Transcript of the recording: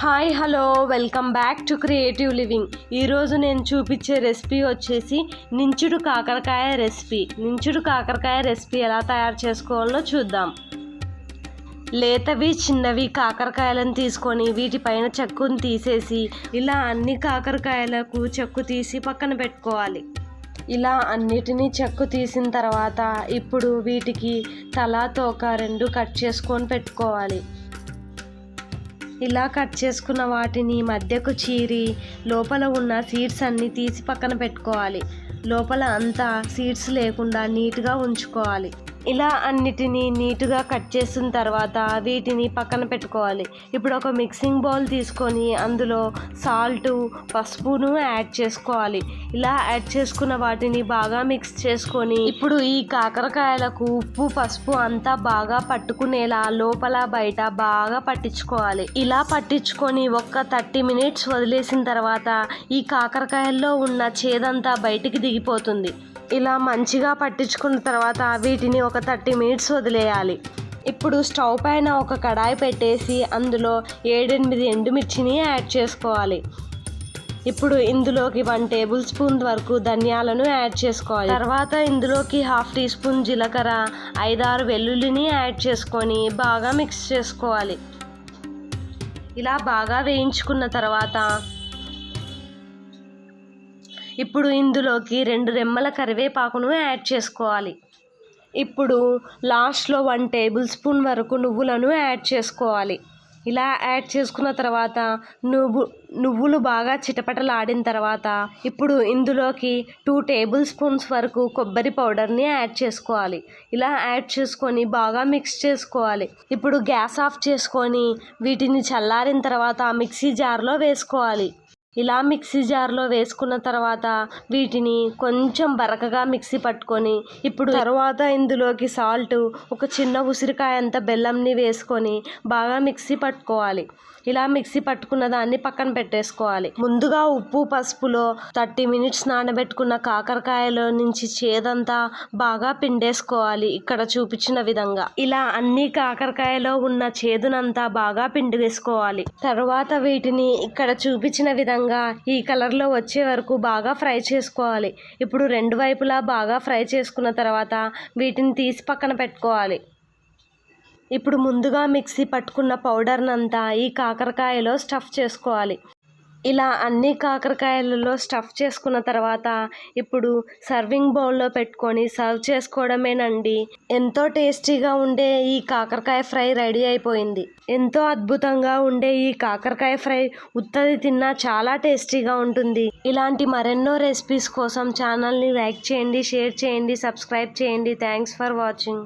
Hi hello welcome back to creative living. ఈరోజు నేను చూపించే రెసిపీ వచ్చేసి నించుడు కాకరకాయ రెసిపీ. నించుడు కాకరకాయ రెసిపీ ఎలా తయారు చేసుకోవాలో చూద్దాం. లేతవి చిన్నవి కాకరకాయలను తీసుకొని వీటిపైన చెక్కును తీసేసి ఇలా అన్ని కాకరకాయలకు చెక్కు తీసి పక్కన పెట్టుకోవాలి. ఇలా అన్నిటినీ చెక్కు తీసిన తర్వాత ఇప్పుడు వీటికి తలా తోక రెండు కట్ చేసుకొని పెట్టుకోవాలి. ఇలా కట్ చేసుకున్న వాటిని మధ్యకు చీరి లోపల ఉన్న సీడ్స్ అన్నీ తీసి పక్కన పెట్టుకోవాలి. లోపల అంతా సీడ్స్ లేకుండా నీట్గా ఉంచుకోవాలి. ఇలా అన్నిటినీ నీట్గా కట్ చేసిన తర్వాత వీటిని పక్కన పెట్టుకోవాలి. ఇప్పుడు ఒక మిక్సింగ్ బౌల్ తీసుకొని అందులో సాల్ట్ పసుపును యాడ్ చేసుకోవాలి. ఇలా యాడ్ చేసుకున్న వాటిని బాగా మిక్స్ చేసుకొని ఇప్పుడు ఈ కాకరకాయలకు ఉప్పు పసుపు అంతా బాగా పట్టుకునేలా లోపల బయట బాగా పట్టించుకోవాలి. ఇలా పట్టించుకొని ఒక్క థర్టీ మినిట్స్ వదిలేసిన తర్వాత ఈ కాకరకాయల్లో ఉన్న చేదంతా బయటికి దిగిపోతుంది. ఇలా మంచిగా పట్టించుకున్న తర్వాత వీటిని ఒక థర్టీ మినిట్స్ వదిలేయాలి. ఇప్పుడు స్టవ్ పైన ఒక కడాయి పెట్టేసి అందులో ఏడెనిమిది ఎండుమిర్చిని యాడ్ చేసుకోవాలి. ఇప్పుడు ఇందులోకి వన్ టేబుల్ స్పూన్ వరకు ధనియాలను యాడ్ చేసుకోవాలి. తర్వాత ఇందులోకి హాఫ్ టీ స్పూన్ జీలకర్ర ఐదారు వెల్లుల్లిని యాడ్ చేసుకొని బాగా మిక్స్ చేసుకోవాలి. ఇలా బాగా వేయించుకున్న తర్వాత ఇప్పుడు ఇందులోకి రెండు రెమ్మల కరివేపాకును యాడ్ చేసుకోవాలి. ఇప్పుడు లాస్ట్లో వన్ టేబుల్ స్పూన్ వరకు నువ్వులను యాడ్ చేసుకోవాలి. ఇలా యాడ్ చేసుకున్న తర్వాత నువ్వు నువ్వులు బాగా చిటపటలాడిన తర్వాత ఇప్పుడు ఇందులోకి టూ టేబుల్ స్పూన్స్ వరకు కొబ్బరి పౌడర్ని యాడ్ చేసుకోవాలి. ఇలా యాడ్ చేసుకొని బాగా మిక్స్ చేసుకోవాలి. ఇప్పుడు గ్యాస్ ఆఫ్ చేసుకొని వీటిని చల్లారిన తర్వాత మిక్సీ జార్లో వేసుకోవాలి. ఇలా మిక్సీ జార్లో వేసుకున్న తర్వాత వీటిని కొంచెం బరకగా మిక్సీ పట్టుకొని ఇప్పుడు తర్వాత ఇందులోకి సాల్ట్ ఒక చిన్న ఉసిరికాయ అంత బెల్లంని వేసుకొని బాగా మిక్సీ పట్టుకోవాలి. ఇలా మిక్సీ పట్టుకున్న దాన్ని పక్కన పెట్టేసుకోవాలి. ముందుగా ఉప్పు పసుపులో థర్టీ మినిట్స్ నానబెట్టుకున్న కాకరకాయలో నుంచి చేదంతా బాగా పిండేసుకోవాలి ఇక్కడ చూపించిన విధంగా. ఇలా అన్ని కాకరకాయలో ఉన్న చేదునంతా బాగా పిండి వేసుకోవాలి. తర్వాత వీటిని ఇక్కడ చూపించిన విధంగా ఈ కలర్లో వచ్చే వరకు బాగా ఫ్రై చేసుకోవాలి. ఇప్పుడు రెండు వైపులా బాగా ఫ్రై చేసుకున్న తర్వాత వీటిని తీసి పక్కన పెట్టుకోవాలి. ఇప్పుడు ముందుగా మిక్సీ పట్టుకున్న పౌడర్నంతా ఈ కాకరకాయలో స్టఫ్ చేసుకోవాలి. ఇలా అన్ని కాకరకాయలలో స్టఫ్ చేసుకున్న తర్వాత ఇప్పుడు సర్వింగ్ బౌల్లో పెట్టుకొని సర్వ్ చేసుకోవడమేనండి. ఎంతో టేస్టీగా ఉండే ఈ కాకరకాయ ఫ్రై రెడీ అయిపోయింది. ఎంతో అద్భుతంగా ఉండే ఈ కాకరకాయ ఫ్రై ఉత్తది తిన్నా చాలా టేస్టీగా ఉంటుంది. ఇలాంటి మరెన్నో రెసిపీస్ కోసం ఛానల్ని లైక్ చేయండి షేర్ చేయండి సబ్స్క్రైబ్ చేయండి. Thanks for watching.